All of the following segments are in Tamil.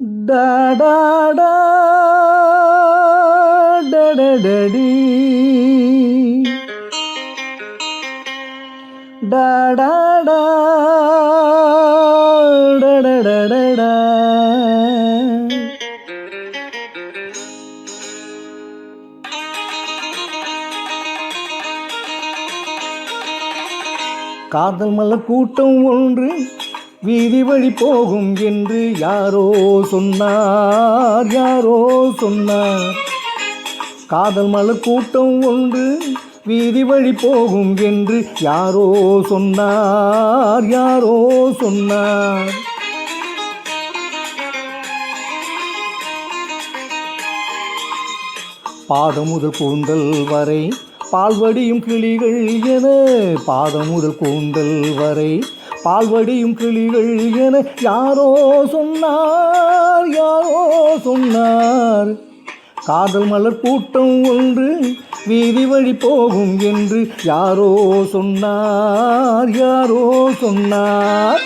டா டா டடடடி. டா காதல் மலர் கூட்டம் ஒன்று வீதி வழி போகும் என்று யாரோ சொன்னார் யாரோ சொன்னார். காதல் மலர் கூட்டம் ஒன்று வீதி வழி போகும் என்று யாரோ சொன்னார் யாரோ சொன்னார். பாதம் முதல் கூந்தல் வரை பால்வடியும் கிளிகள் என பாதம் முதல் கூந்தல் வரை பால்வடியும் கிளிகள் என யாரோ சொன்னார் யாரோ சொன்னார். காதல் மலர் கூட்டம் ஒன்று வீதி வழி போகும் என்று யாரோ சொன்னார் யாரோ சொன்னார்.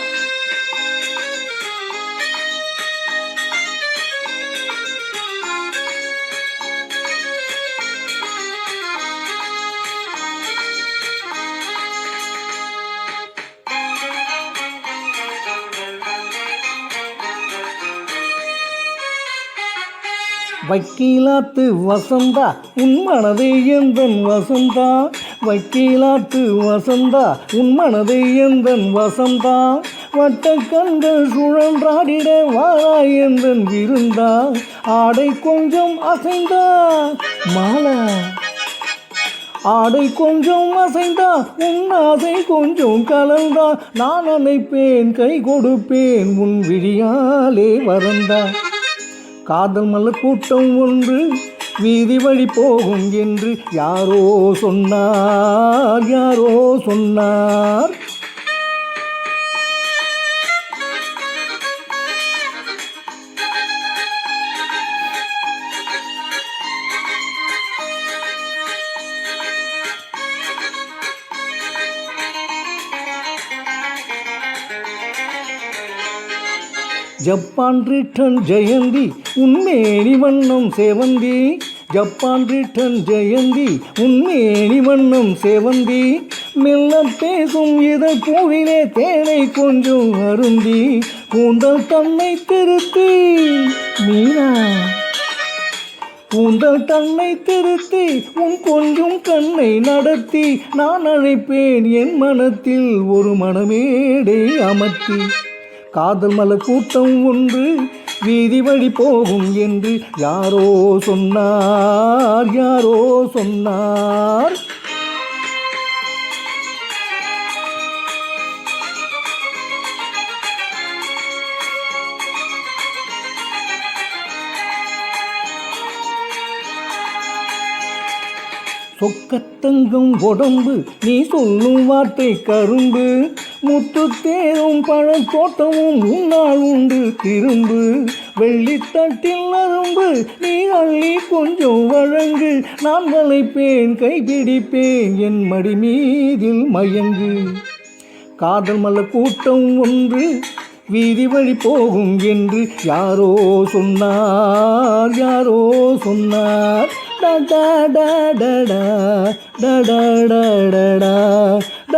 வக்கீலாத்து வசந்தா உன் மனதை எந்தன் வசந்தா? வக்கீலாத்து வசந்தா உன் மனதை எந்தன் வசந்தா? வட்ட கண்கள் சுழன்றாடிட வாரா எந்தன் விருந்தா? ஆடை கொஞ்சம் அசைந்தா மாலா. ஆடை கொஞ்சம் அசைந்தா உன் ஆசை கொஞ்சம் கலந்தா. நான் அணைப்பேன் கை கொடுப்பேன் உன் விழியாலே வரந்தா காதல் மல்ல கூட்டம் ஒன்று வீதி வழி போகும் என்று யாரோ சொன்னார் யாரோ சொன்னார். ஜப்பான் ரிட்டன் ஜெயந்தி உண்மேனி வண்ணம் சேவந்தி. ஜப்பான் ரிட்டன் ஜெயந்தி உண்மேனி வண்ணம் சேவந்தி. மெல்ல பேசும் இதை பூவிலே தேனை கொஞ்சம் அருந்தி. கூந்தல் தன்னை திருத்தி மீனா. கூந்தல் தன்னை திருத்தி உன் கொஞ்சம் கண்ணை நடத்தி. நான் அழைப்பேன் என் மனத்தில் ஒரு மனமேடை அமர்த்தி. காதல் மலர் கூட்டம் ஒன்று வீதி வழி போகும் என்று யாரோ சொன்னார் யாரோ சொன்னார். சொக்கத்தங்கும் உடம்பு நீ சொல்லும் வார்த்தை கரும்பு. முத்து தேரும் பழத்தோட்டமும் முன்னால் உண்டு. திரும்பு வெள்ளித்தட்டில் அரும்பு நீ அள்ளி கொஞ்சம் வழங்கு. நான் வளைப்பேன் கைப்பிடிப்பேன் என் மடி மீதில் மயங்கு. காதல் மலர் கூட்டம் ஒன்று வீதி வழி போகும் என்று யாரோ சொன்னார் யாரோ சொன்னார். டடா டடா டடா டடா